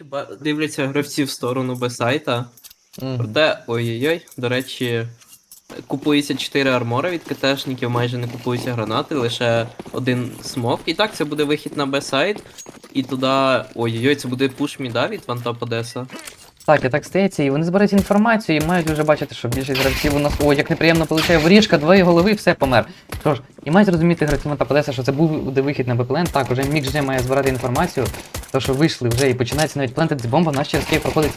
речі, дивляться гравці в сторону Б-сайта. Мгм. Проте, ой-ой-ой, до речі, купується 4 армори від КТшників, майже не купуються гранати, лише один смок. І так, це буде вихід на Б-сайт. І туди. Ой-ой-ой, це буде пуш міда від Вантап Одеса. Так, і так стається, і вони збирають інформацію і мають вже бачити, що більшість гравців у нас. Ой, як неприємно получає воріжка, двоє голови, все помер. Що ж, і мають розуміти гравці Монта Подеса, що це буде вихід на БПЛН. Так, уже Мік вже має збирати інформацію, то що вийшли вже і починається навіть плентити бомба, наш через Київ проходить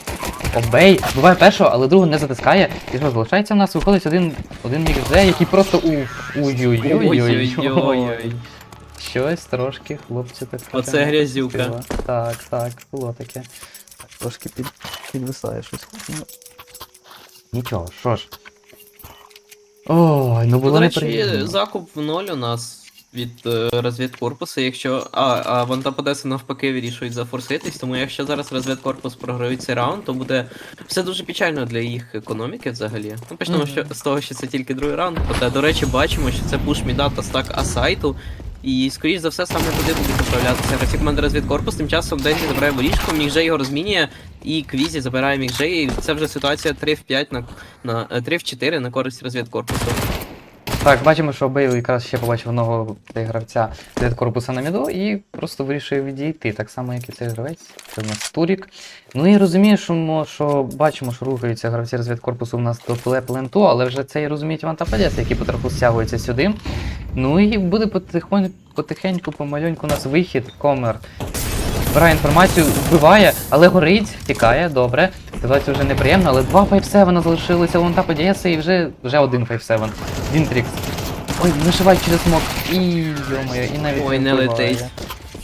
обей, буває першого, але другого не затискає. І що залишається в нас, виходить один, один Мік вже, який просто уф. Ой-ой-ой. Щось трошки, хлопці, так. Оце грязюка. Так, так, було таке. Трошки під, підвисає щось. Ну, Нічого, що ж. Ой, ну було До речі, неприємно. закуп в ноль у нас від е, розвідкорпусу, якщо. А, а Вантап Одеса навпаки вирішують зафорситись, тому якщо зараз розвідкорпус програють цей раунд, то буде все дуже печально для їх економіки взагалі. Ну, почнемо Мгм. що, з того, що це тільки другий раунд. Проте, до речі, бачимо, що це пуш міда та стак асайту. І, скоріш за все, саме туди будуть направлятися гравці команди розвідкорпус. Тим часом Дензі забирає воріжку, Мігжей його розмінює, і Квізі забирає Мігжей. І це вже ситуація 3 в 5 на, на е, 3 в 4 на користь розвідкорпусу. Так, бачимо, що Бейл якраз ще побачив одного гравця від корпуса на міду і просто вирішує відійти, так само, як і цей гравець. Це в нас Турік. Ну і розуміємо, що бачимо, що рухаються гравці розвідкорпусу у нас до пленту, але вже це і розуміють Ванта Падеса, які потроху стягуються сюди. Ну і буде потихоньку, потихеньку, помаленьку у нас вихід, комер. Збирає інформацію, вбиває, але горить, втікає, добре. Ситуація вже неприємна, але два 5-7 залишилися у Ванта Падеса і вже, вже один 5-7. Вінтрікс. Ой, вишивають через смок. І йомоє, і навіть Ой, не вбиває. летить.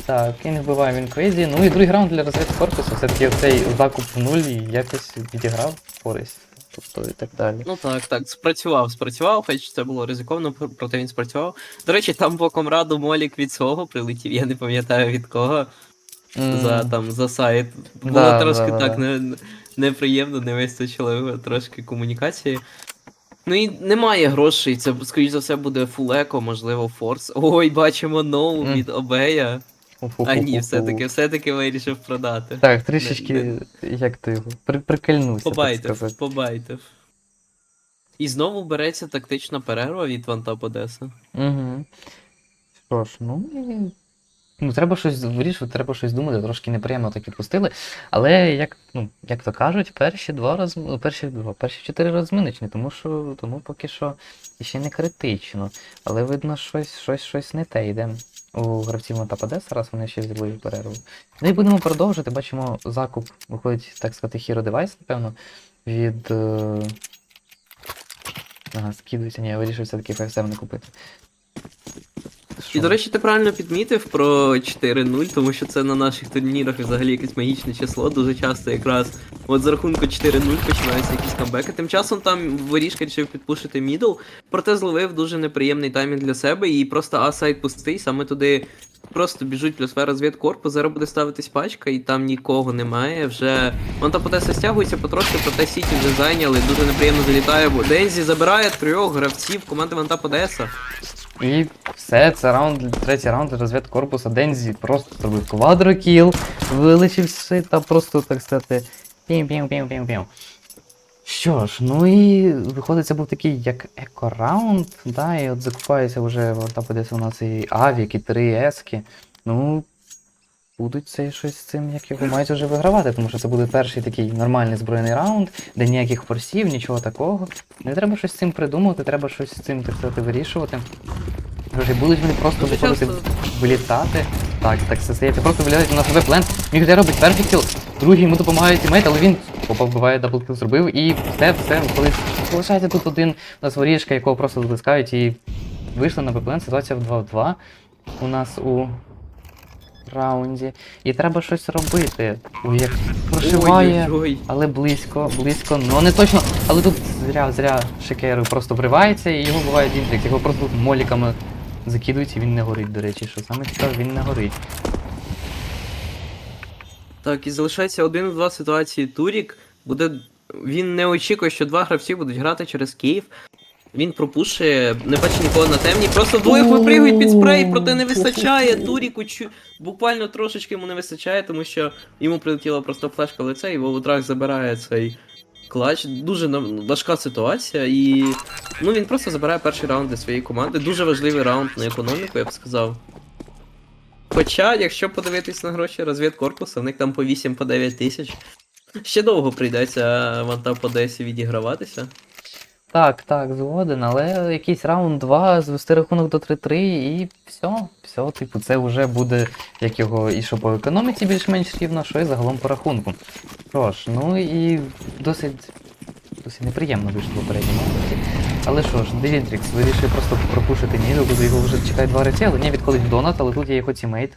Так, і не вбиває він Квейзі. Ну і другий раунд для розвідки корпусу. Все-таки цей закуп в нуль і якось відіграв користь. Тобто і так далі. Ну так, так, спрацював, спрацював, хоч це було ризиковано, проте він спрацював. До речі, там по комраду Молік від свого прилетів, я не пам'ятаю від кого. М, За там за сайт. Було Да, трошки да, да, так не, неприємно, не вистачило трошки комунікації. Ну і немає грошей, це скоріш за все буде фулеко, можливо, форс. Ой, бачимо ноу Мгм. від Обея. А ні, все-таки, все-таки вирішив продати. Так, трішечки, як то його, при, прикольнувся, так Побайтив, побайтив. І знову береться тактична перерва від Вантап Одеса. Угу. Що ж, ну. Ну, треба щось вирішувати, треба щось думати, трошки неприємно так відпустили. Але як, ну, як то кажуть, перші два роз... перші два, перші чотири розминочні, тому що тому поки що ще не критично. Але видно, щось, щось, щось не те йде у гравців Мотападе, зараз вони ще взяли перерву. Ну і будемо продовжити. Бачимо, закуп виходить, так сказати, Hero Device, напевно, від. Е... Ага, скидується, ні, я вирішив все-таки FF7 не купити. І, до речі, ти правильно підмітив про 4-0, тому що це на наших турнірах взагалі якесь магічне число. Дуже часто якраз от за рахунку 4-0 починаються якісь камбеки. Тим часом там воріжка вирішив підпушити мідл, проте зловив дуже неприємний таймінг для себе і просто А-сайт пустий, саме туди просто біжуть плюс розвідкорпус, зараз буде ставитись пачка, і там нікого немає. Вже вон та потеса стягується потрошки, проте Сіті вже зайняли. Дуже неприємно залітає, бо Дензі забирає трьох гравців команди Ванта Подеса. І все, це раунд, третій раунд розвід корпуса. Дензі просто зробив квадрокіл, вилечився та просто, так сказати, пім-пім-пім-пім-пім. Що ж, ну і виходить, це був такий як еко-раунд, да, і от закупається вже там буде у нас і Авік, і 3 ески. Ну, будуть це щось з цим, як його мають вже вигравати, тому що це буде перший такий нормальний збройний раунд, де ніяких форсів, нічого такого. Не треба щось з цим придумувати, треба щось з цим, так сказати, вирішувати. Вже будуть вони просто виходити, вилітати. Так, так все стається. Просто вилітають на себе плент. Міг де робить перший кіл, другий йому допомагає тімейт, але він опа вбиває даблкіл зробив і все, все, коли залишається тут один у нас воріжка, якого просто затискають і вийшли на БПЛН, ситуація в 2 в 2 у нас у раунді. І треба щось робити. Ой, як прошиває. Ой-ой-ой. Але близько, близько, ну не точно. Але тут зря, зря Шекеру просто вривається і його буває Дінтрикс, його просто моліками закидують і він не горить, до речі, що саме цікаве, він не горить. Так, і залишається один в два ситуації Турік. Буде. Він не очікує, що два гравці будуть грати через Київ. Він пропушує, не бачить нікого на темні, просто двоє випригують під спрей, проте не вистачає. Туріку чу... буквально трошечки йому не вистачає, тому що йому прилетіла просто флешка в лице, і Вовудрак забирає цей клач. Дуже важка ситуація, і ну він просто забирає перший раунд для своєї команди. Дуже важливий раунд на економіку, я б сказав. Хоча, якщо подивитись на гроші розвідкорпусу, в них там по 8 по 9 тисяч. Ще довго прийдеться вантап по Одесі відіграватися. Так, так, згоден, але якийсь раунд 2, звести рахунок до 3-3 і все, все, типу, це вже буде як його і що по економіці більш-менш рівно, що і загалом по рахунку. Ж, ну і досить, досить неприємно вийшло в попередньому. Але що ж, Девінтрікс вирішив просто пропушити Ніду, бо його вже чекають два речі, але не відходить в донат, але тут є його тімейт.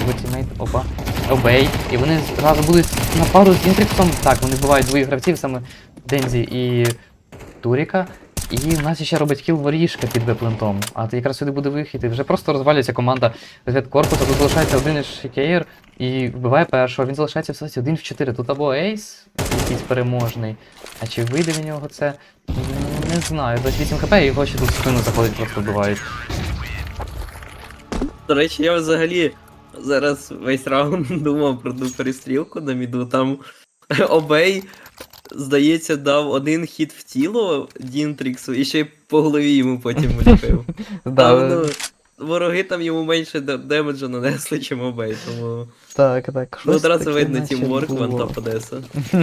Його тімейт, опа. Обей. І вони зразу будуть на пару з Дінтріксом. Так, вони вбивають двоїх гравців, саме Дензі і Туріка. І в нас ще робить кіл воріжка під веплентом. А то якраз сюди буде вихід. І вже просто розвалюється команда розвідкорпусу. Тут залишається один із шикеєр і вбиває першого. Він залишається в ситуації 1 в 4. Тут або ейс, якийсь переможний. А чи вийде в нього це? Не знаю. 28 хп його ще тут спину заходить, просто вбивають. До речі, я взагалі зараз весь раунд думав про ту перестрілку на міду. Там Обей, здається, дав один хід в тіло Дінтріксу і ще й по голові йому потім вліпив. Вороги там йому менше де- демеджа нанесли, чим Обей, тому. Так, так. Ну, одразу видно тімворк було. Вантап Одеса.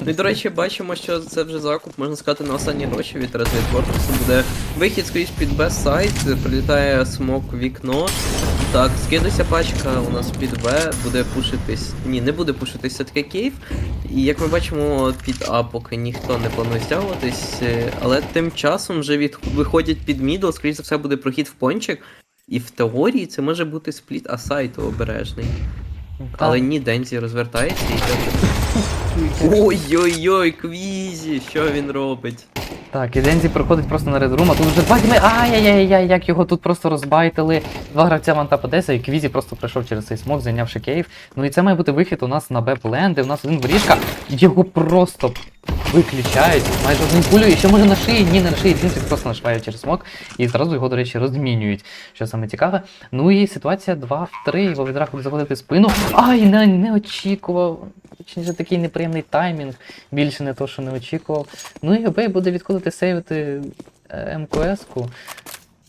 Ну і до речі, бачимо, що це вже закуп, можна сказати, на останні гроші від розвідкорпусу. Буде вихід скоріш під Б сайт, прилітає смок в вікно. Так, скидується пачка у нас під Б, буде пушитись. Ні, не буде пушитись все-таки кейв. І як ми бачимо, під А поки ніхто не планує стягуватись, е, але тим часом вже від... виходять під мідл, скоріш за все буде прохід в пончик. І в теорії це може бути спліт асайту обережний. Але ні, Дензі розвертається і йде. Ой-ой-ой, квізі, що він робить? Так, і Дензі проходить просто на Room, а тут вже два тіми. Ай-яй-яй-яй, як його тут просто розбайтили. Два гравця Вантап Одеса, і Квізі просто пройшов через цей смок, зайнявши кейв. Ну і це має бути вихід у нас на Б-плен, де у нас один воріжка. Його просто виключають майже одним пулю, і ще може на шиї, ні, не на шиї, він просто нашиває через смок, і зразу його, до речі, розмінюють, що саме цікаве. Ну і ситуація 2 в 3, його відрах буде заходити спину. Ай, не, не очікував. Точніше, такий неприємний таймінг, більше не то, що не очікував. Ну і Обей буде відходити сейвити е, МКС-ку.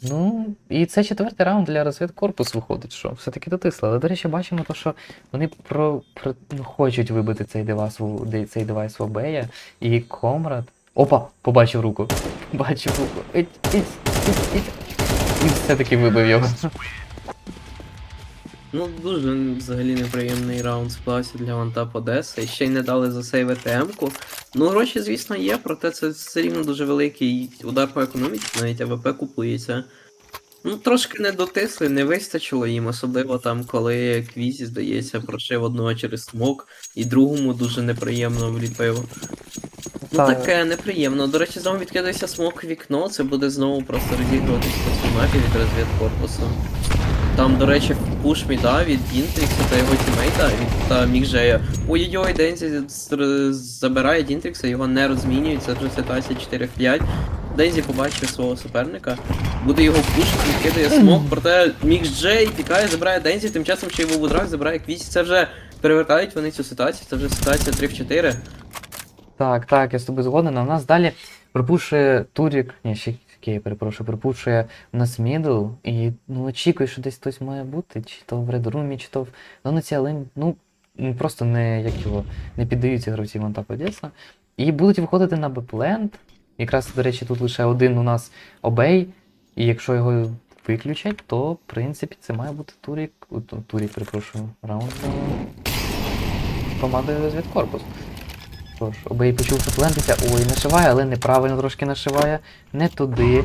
Ну, і це четвертий раунд для розвідкорпус виходить, що все-таки дотисли. Але, до речі, бачимо, то, що вони про, про, ну, хочуть вибити цей девайс, цей девайс в Обея. І Комрад. Опа! Побачив руку. Побачив руку. Ить, ить, ить, ить. І все-таки вибив його. Ну, дуже взагалі неприємний раунд склався для Вантап Одеса. І ще й не дали засейвити М-ку. Ну, гроші, звісно, є, проте це все рівно дуже великий удар по економіці, навіть АВП купується. Ну, трошки не дотисли, не вистачило їм, особливо там, коли Квізі, здається, прошив одного через смок, і другому дуже неприємно вліпив. Ну таке неприємно. До речі, знову відкидається смок в вікно, це буде знову просто розігруватись по мапі від розвідкорпусу. Там, до речі, пуш міда від Дінтрікса та його тімейта від та Мігжея. Ой-ой-ой, Дензі забирає Дінтрікса, його не розмінюють, це вже ситуація 4 в 5. Дензі побачив свого суперника, буде його пушити, відкидає смок, проте Мікс Джей тікає, забирає Дензі, тим часом ще й Вовудрак забирає Квісі. Це вже перевертають вони цю ситуацію, це вже ситуація 3 в 4. Так, так, я з тобою згоден. А у нас далі припушує Турік. Ні, ще Кей, перепрошую, припушує у нас мідл. І ну очікую, що десь хтось має бути, чи то в редрумі, чи то в Донаці, але ну просто не як його не піддаються гравці Монтап Одеса. І будуть виходити на Бепленд. Якраз, до речі, тут лише один у нас обей. І якщо його виключать, то в принципі це має бути Турік. Турік, перепрошую, раунд за командою розвідкорпус. Що ж, обей почув, що плентиться. Ой, нашиває, але неправильно трошки нашиває. Не туди.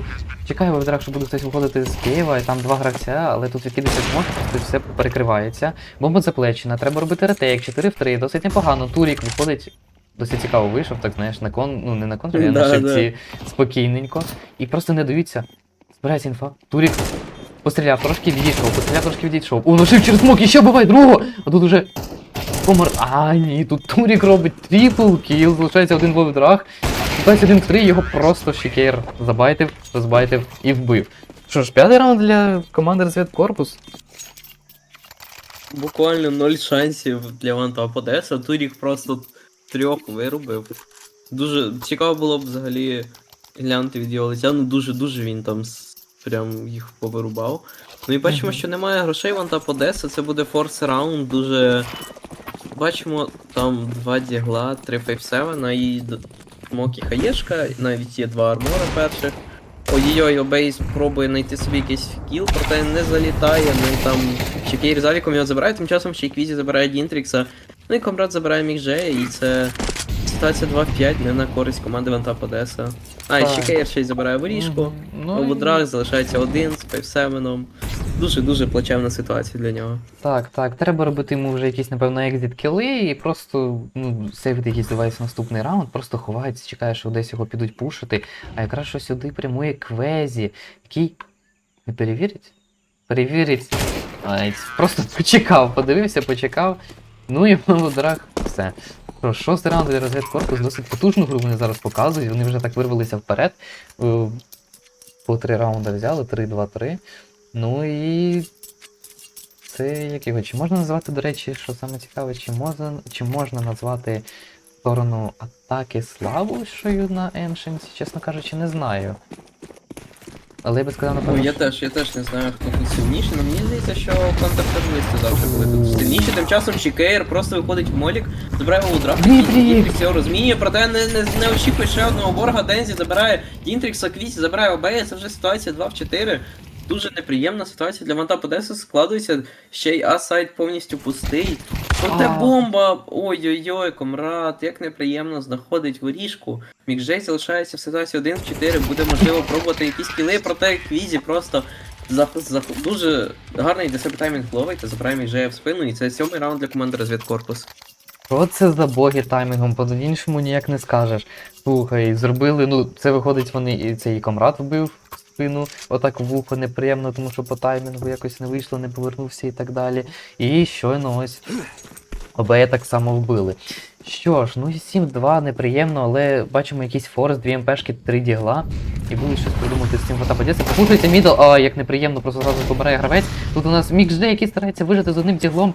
Чекаю в відрах, що буде хтось виходити з Києва, і там два гравця, але тут відкидається змог, тут все перекривається. Бомба заплечена, треба робити ретейк, 4 в 3, досить непогано. Турік виходить. Досить цікаво вийшов, так знаєш, на кон, ну не на контролі, а на шипці спокійненько. І просто не даються. Збирається інфа. Турік постріляв, трошки відійшов, постріляв, трошки відійшов. О, нажив через смок, і ще буває другого! А тут уже Помар. А, ні, тут Турік робить трипл кіл, залишається один в овердрах. ситуація 1 в 3, його просто Шікейр забайтив, розбайтив і вбив. Що ж, п'ятий раунд для команди розвідкорпус. Буквально ноль шансів для Ванта Подеса. Турік просто трьох вирубив. Дуже цікаво було б взагалі глянути від його лиця. Ну дуже-дуже він там прям їх повирубав. Ну і бачимо, Мгм. що немає грошей Ванта Подеса, це буде форс раунд, дуже. Бачимо там два дігла, 3 фейвсевена і Мокі Хаєшка, навіть є два армора перших. Ой-ой-ой, Обейс пробує знайти собі якийсь кіл, проте не залітає, ну там ще Кейр заліком його забирає, тим часом ще й Квізі забирає Дінтрікса, ну і Комрад забирає Міжея, і це ситуація 2 в 5, не на користь команди Вантап Одеса. А, і ще. Кейр ще й забирає воріжку. Мгм. Ну, і- залишається один з Фейвсевеном. Дуже-дуже плачевна ситуація для нього. Так, так, треба робити йому вже якісь, напевно, екзит кіли і просто ну, сейвити якийсь девайс наступний раунд, просто ховається, чекає, що десь його підуть пушити. А якраз що сюди прямує Квезі, який не перевірить? Перевірить. Ай, просто почекав, подивився, почекав. Ну і в драх все. Що, шостий раунд для розвідкорпус, досить потужну гру вони зараз показують. Вони вже так вирвалися вперед. Е, По три раунди взяли, 3-2-3. Ну і це як його, чи можна назвати, до речі, що саме цікаве, чи можна, чи можна назвати сторону атаки слабшою на Ancients? Чесно кажучи, не знаю. Але я би сказав, напевно. Ну, я теж, я теж не знаю, хто тут сильніший, але мені здається, що контртерористи завжди були тут сильніші. Тим часом Чікейр просто виходить в молік, забирає удар, Дмитрій! Дінтрікс його розмінює, проте не, не, не очікує ще одного ворога. Дензі забирає Дінтрікса, Квісі забирає Обея, це вже ситуація 2 в 4. Дуже неприємна ситуація для Манта Подеса складується, ще й А-сайт повністю пустий. Проте бомба! Ой-ой-ой, комрад, як неприємно знаходить воріжку. Мікжей залишається в ситуації 1 в 4, буде можливо пробувати якісь кіли, проте Квізі просто за, за, дуже гарний для себе таймінг ловить та забирає Мікжея в спину, і це сьомий раунд для команди розвідкорпус. Що це за боги таймінгом? По-іншому ніяк не скажеш. Слухай, зробили, ну, це виходить, вони і цей комрад вбив спину, отак вухо неприємно, тому що по таймінгу якось не вийшло, не повернувся і так далі. І щойно ось обеє так само вбили. Що ж, ну і 7-2 неприємно, але бачимо якийсь форс, 2 МПшки, 3 дігла. І будуть щось придумати з цим фотоподєсом. Попутується мідл, а як неприємно, просто зразу помирає гравець. Тут у нас Мікс Джей, який старається вижити з одним діглом,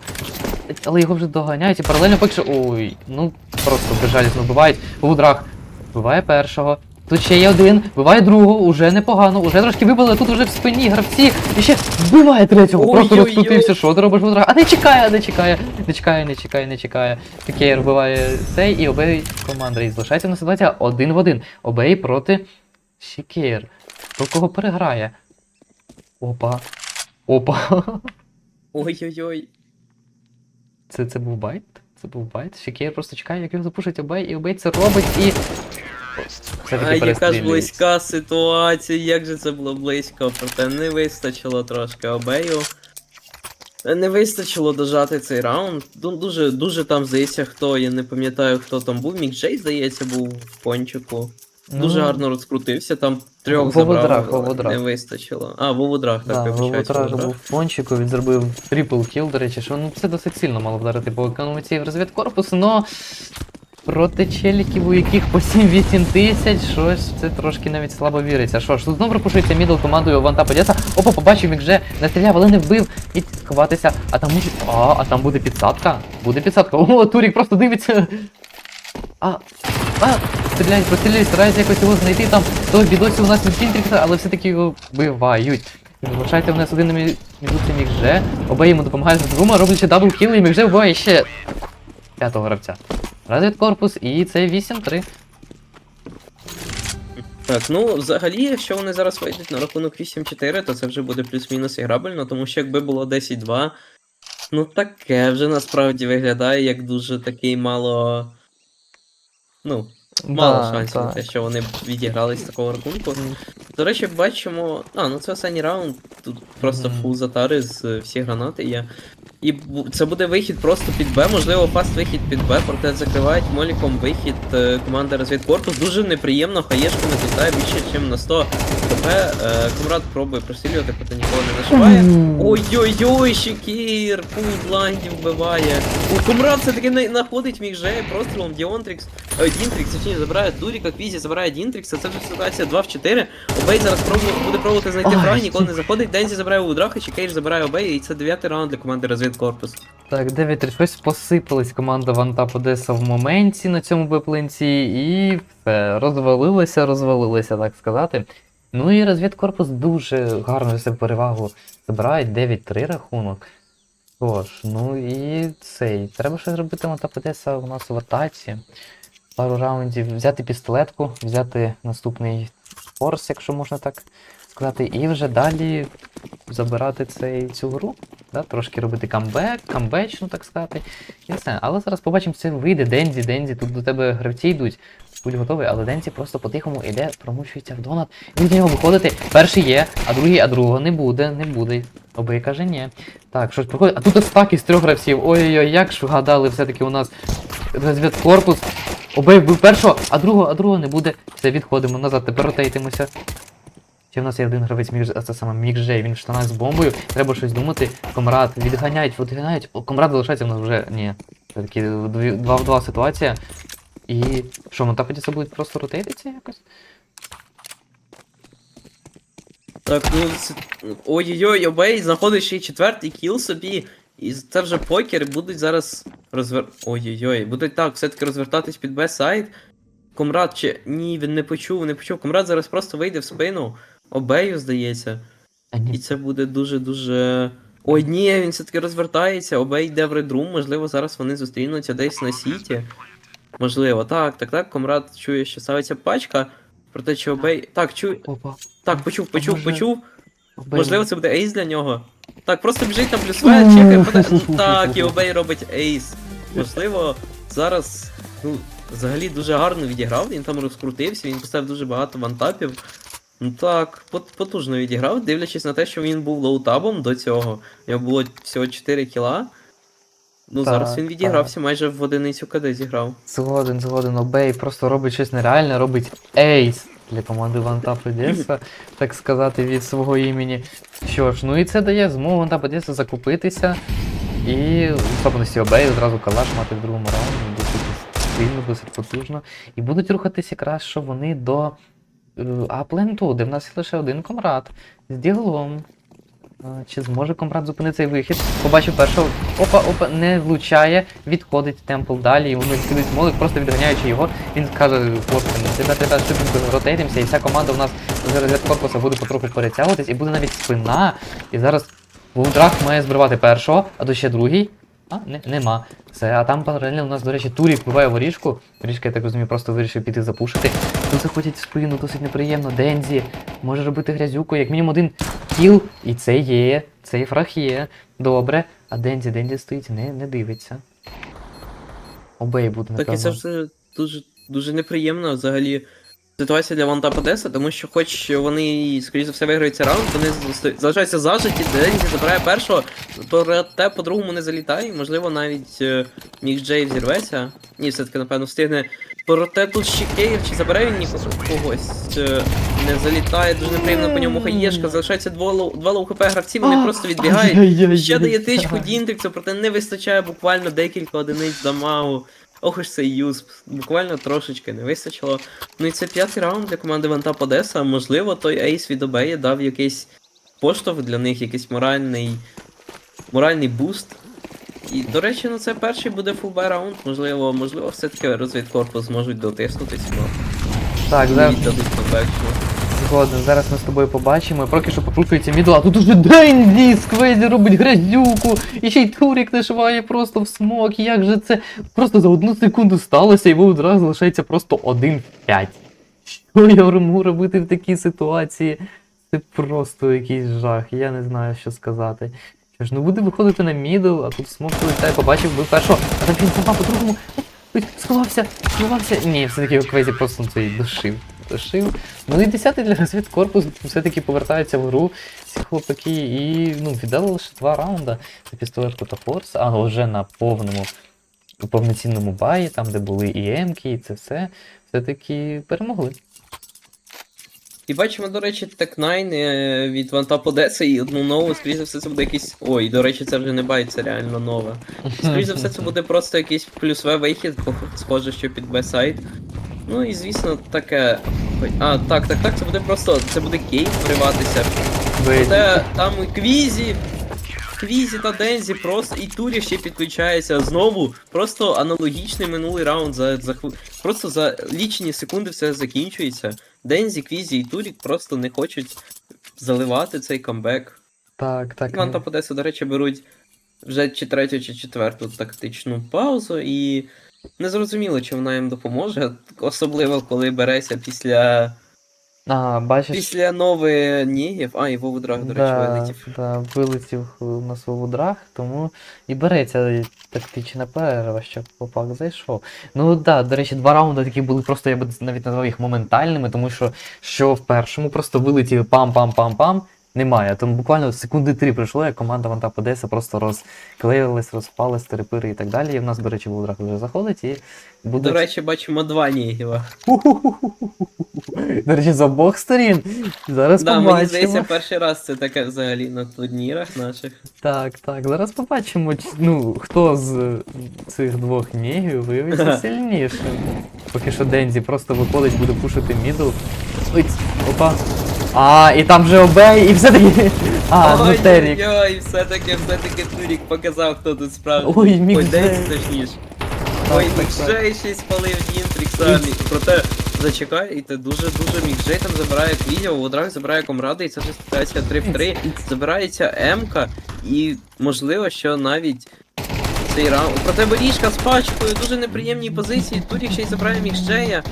але його вже доганяють і паралельно поки що. Ой, ну просто безжалісно вбивають. Вудрах вбиває першого. Тут ще є один, вбиває другого, уже непогано, уже трошки вибили, тут уже в спині гравці. І ще вбиває третього. Просто розкрутився, що ти робиш? А не чекає, не чекає, не чекає, не чекає, не чекає. Такий вбиває цей і обей команда. І залишається на ситуація один в один. Обей проти Шікер. Хто кого переграє? Опа. Опа. Ой-ой-ой. Це, це був байт? Це був байт. Шікер просто чекає, як його запушить обей, і обей це робить і. Все-таки Ай, яка ж близька ситуація, як же це було близько, проте не вистачило трошки обею. Не вистачило дожати цей раунд. Ду- Дуже, дуже там здається, хто, я не пам'ятаю, хто там був. Мік Джей, здається, був в пончику. Дуже Ну, гарно розкрутився, там трьох забрав, Воводрах. не вистачило. А, Воводрах, так, Да, вибачаюсь, Воводрах. був в пончику, він зробив трипл кіл, до речі, що ну це досить сильно мало вдарити по економіці в розвідкорпусу, но проти челіків, у яких по 7-8 тисяч, щось це трошки навіть слабо віриться. Що ж, тут знову пропушується мідл командою Ванта Подєса. Опа, побачив, як вже настріляв, але не вбив. І сховатися. А там може. А, а там буде підсадка. Буде підсадка. О, Турік просто дивиться. А, а, стріляють, постріляють, стараються якось його знайти там. То бідосі у нас від Кінтрікса, але все-таки його вбивають. Залишається у нас один на мі- мідуці Мігже. Обоє йому допомагають з двома, роблячи дабл кіл, і Мігже вбиває ще п'ятого гравця. Развід корпус, і це 8-3. Так, ну взагалі, якщо вони зараз вийдуть на рахунок 8-4, то це вже буде плюс-мінус іграбельно, тому що якби було 10-2, ну таке вже насправді виглядає як дуже такий мало. Ну, мало Да, шансів на те, що вони відіграли з такого рахунку. До речі, бачимо. А, ну це останній раунд. Тут просто Мгм. фул затари з е, всі гранати є. І це буде вихід просто під Б, можливо, фаст вихід під Б, проте закривають моліком вихід е, команди розвідкорпус. Дуже неприємно, хаєшка не злітає більше, ніж на 100 хп Б, е, Комрад пробує просилювати, проте нікого не нашиває. Ой-ой-ой, Щекір, пул блайндів вбиває. У Комрад все-таки на- знаходить міжеє прострілом Діонтрікс. Ой, Дінтрікс, точніше, забирає Дуріка, Квізі забирає Дінтрікса. Це вже ситуація 2 в 4. Обей зараз пробує, буде пробувати знайти Ой. фраг, ніколи не заходить. Дензі забирає Удраха, Чекейш забирає Обей, і це дев'ятий раунд для команди розвідкорпус. Так, 9 щось посипалась команда Вантап Одеса в моменті на цьому виплинці, і все, розвалилося, розвалилося, так сказати. Ну і розвідкорпус дуже гарно себе перевагу забирає, 9-3 рахунок. Тож, ну і цей. Треба щось зробити Вантап Одеса у нас в атаці. Пару раундів, взяти пістолетку, взяти наступний форс, якщо можна так сказати, і вже далі забирати цей, цю гру. Да, трошки робити камбек, камбечну, так сказати. Не знаю, але зараз побачимо, це вийде. Дензі, Дензі, тут до тебе гравці йдуть. Будь готовий, але Дензі просто по-тихому йде, промучується в донат. Він до нього виходити. Перший є, а другий, а другого не буде, не буде. Обей каже, ні. Так, щось проходить. А тут атаки з трьох гравців. Ой-ой-ой, як ж вгадали, все-таки у нас розвідкорпус. Обей вбив першого, а другого, а другого не буде. Все, відходимо назад, тепер ротейтимося. Ще в нас є один гравець Міг, а це саме Мікжей, він в штанах з бомбою. Треба щось думати. Комрад відганяють, відганяють. Комрад залишається в нас вже. Ні. Це такі дві- два в два ситуація. І що, Монтапеді це будуть просто ротейтиться якось? Так, ну ой-ой-ой, Обей знаходить ще й четвертий кіл собі. І це вже покер, будуть зараз розвер. Ой-ой-ой, будуть так, все-таки розвертатись під Б-сайд. Комрад чи. Ні, він не почув, не почув. Комрад зараз просто вийде в спину. Обею, здається. І це буде дуже-дуже. Ой, ні, він все-таки розвертається, обей йде в редрум, можливо, зараз вони зустрінуться десь на сіті. Можливо, так, так, так. Комрад чує, що ставиться пачка. Проте чи обей. Так, чує. Опа. Так, почув, почув, може, почув. Обей. Можливо, це буде ейс для нього. Так, просто біжить на плюс В, чекає, пода... Ну, Так, і обей робить ейс. Можливо, зараз, ну, взагалі дуже гарно відіграв, він там розкрутився, він поставив дуже багато вантапів. Ну так, потужно відіграв, дивлячись на те, що він був лоутабом до цього. У нього було всього 4 кіла. Ну, Так, зараз він так. відігрався, майже в одиницю КД зіграв. Згоден, згоден. Обей просто робить щось нереальне, робить ейс для команди Вантап Одеса, так сказати, від свого імені. Що ж, ну і це дає змогу Вантап Одеса закупитися. І в особливості Обей одразу калаш мати в другому раунді, досить сильно, досить потужно. І будуть рухатися якраз, що вони до Апленду, де в нас лише один комрад з діглом. Чи зможе комрад зупинити цей вихід? Побачив першого. Опа, опа, не влучає, відходить темпл далі, і вони скидуть молик, просто відганяючи його. Він каже хлопцям, тебе тебе швидко ротейтимося, і вся команда у нас зараз від корпуса буде потроху перетягуватись, і буде навіть спина. І зараз Вулдрах має збривати першого, а то ще другий. А, не, нема. Все, а там паралельно у нас, до речі, Турік вбиває воріжку. Воріжка, я так розумію, просто вирішив піти запушити. Тут заходять в спину, досить неприємно. Дензі може робити грязюку, як мінімум один кіл. І це є. Цей фраг є. Добре. А Дензі, Дензі стоїть, не, не дивиться. Обей буде, Так, напевно. і це вже дуже, дуже неприємно взагалі ситуація для Вантап Одеса, тому що хоч вони, скоріш за все, виграють цей раунд, вони залишаються зажиті, Дензі забирає першого, то те по-другому не залітає, можливо, навіть е, Мік Джей взірветься. Ні, все-таки, напевно, встигне. Проте тут ще Кейр, чи забере він нікого когось. е, Не залітає, дуже неприємно по ньому хаєшка, залишається два лоу-хп гравці, вони просто відбігають. Ще дає тичку Дінтриксу, проте не вистачає буквально декілька одиниць дамагу. Ох уж цей юз, буквально трошечки не вистачило. Ну і це п'ятий раунд для команди Вантап Одеса. Можливо, той ейс від Обея дав якийсь поштовх для них, якийсь моральний, моральний буст. І, до речі, ну це перший буде фулбай раунд. Можливо, можливо, все-таки розвідкорпус зможуть дотиснути цього. Так, І зараз комбекшну. Згоден. Зараз ми з тобою побачимо. Поки що покрукається мідл, а тут уже Дензі Сквезі робить грязюку. І ще й Турік нашиває просто в смок. Як же це просто за одну секунду сталося, і одразу залишається просто 1 в 5. Що я можу робити в такій ситуації? Це просто якийсь жах. Я не знаю, що сказати. Що ж, ну буде виходити на мідл, а тут смок вилітає, побачив, був першого, а там він сама по-другому. Сховався, сховався. Ні, все-таки Квезі просто цей душив. Душив. Ну і 10-й для розвідкорпус все-таки повертається в гру. Ці хлопаки і ну, віддали лише два раунда. Це пістолетку та форс, а вже на повному повноцінному баї, там де були і емки, і це все, все-таки перемогли. І бачимо, до речі, Tech9 е, від Вантап Одеси і одну нову, скоріше за все, це буде якийсь. Ой, до речі, це вже не байт, це реально нове. Скоріше за все, це буде просто якийсь плюс В вихід, схоже, що під Б-сайт. Ну і звісно, таке. А, так, так, так, це буде просто. Це буде кейт вриватися. Проте там Квізі. Квізі та Дензі просто і Турі ще підключається знову. Просто аналогічний минулий раунд за, за просто за лічені секунди все закінчується. Дензі, Квізі і Турік просто не хочуть заливати цей камбек. Так, так. Іван та Подеса, до речі, беруть вже чи третю, чи четверту тактичну паузу, і не зрозуміло, чи вона їм допоможе, особливо коли береся після, А, бачиш. після нової Нігів. А, і Вовудраг, до речі, да, вилетів. да, вилетів у нас у тому і береться тактична перерва, щоб попак зайшов. Ну так, да, до речі, два раунди такі були просто, я б навіть назвав їх моментальними, тому що що в першому просто вилетіли пам-пам-пам-пам, немає. Тому буквально секунди три пройшло, як команда Вантап Одеса просто розклеїлась, розпалась, терепири і так далі. І в нас, до речі, в вже заходить і буде. До речі, бачимо два Нігіва. До речі, з обох сторін. Зараз Да, мені здається, перший раз це таке взагалі на турнірах наших. Так, так, зараз побачимо, ну, хто з цих двох нігів виявиться сильнішим. Поки що Дензі просто виходить, буде пушити мідл. Ой, опа. А, і там же обей, і все-таки. А, ну Терік. Ой, все-таки, все-таки Турік показав, хто тут справді. Ой, Мік Ой, Джей. точніше. Ой, Мікжей ще й спалив Дінтрікса. Проте, зачекайте, дуже-дуже Мікжей там забирає Квізів, Водрак забирає Комрада, і це вже ситуація 3 в 3. Забирається М-ка, і можливо, що навіть цей раунд. Проте Борішка з пачкою, дуже неприємній позиції. Турік ще й забирає Мікжея.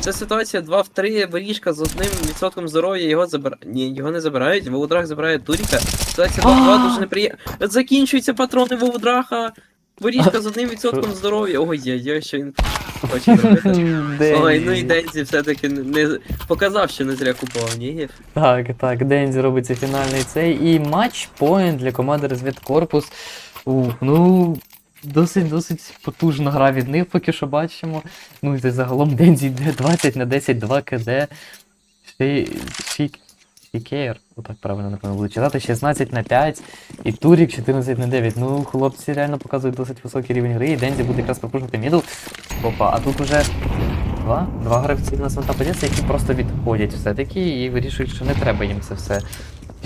Це ситуація 2 в 3, Борішка з одним відсотком здоров'я його забирають. Ні, його не забирають, Вовудрах забирає Туріка. Ситуація 2 в 2 дуже неприємна. Закінчуються патрони Вовудраха. Борішка з одним відсотком здоров'я. Ой, я, я що він хоче зробити. Ой, ну і Дензі все-таки не, не показав, що не зря купував Нігів. Так, так, Дензі робиться фінальний цей. І матч поінт для команди Розвідкорпус. Ух, ну. Досить досить потужна гра від них, поки що бачимо. Ну і загалом Дензі йде 20 на 10, 2 КД. Ще Шік. Отак правильно напевно буде читати, 16 на 5 і Турік 14 на 9. Ну, хлопці реально показують досить високий рівень гри, і Дензі буде якраз пропушувати мідл. Опа, а тут уже два, два гравці на подяться, які просто відходять все-таки і вирішують, що не треба їм це все.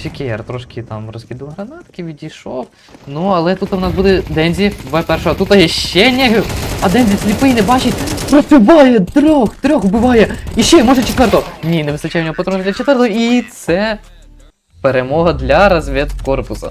Шікер трошки там розкидав гранатки, відійшов. Ну, але тут у нас буде Дензі, буває першого, а тут є ще негів, а Дензі сліпий не бачить, пробиває трьох, трьох вбиває, і ще, може четвертого. Ні, не вистачає в нього патронів для четвертого, і це перемога для розвідкорпуса.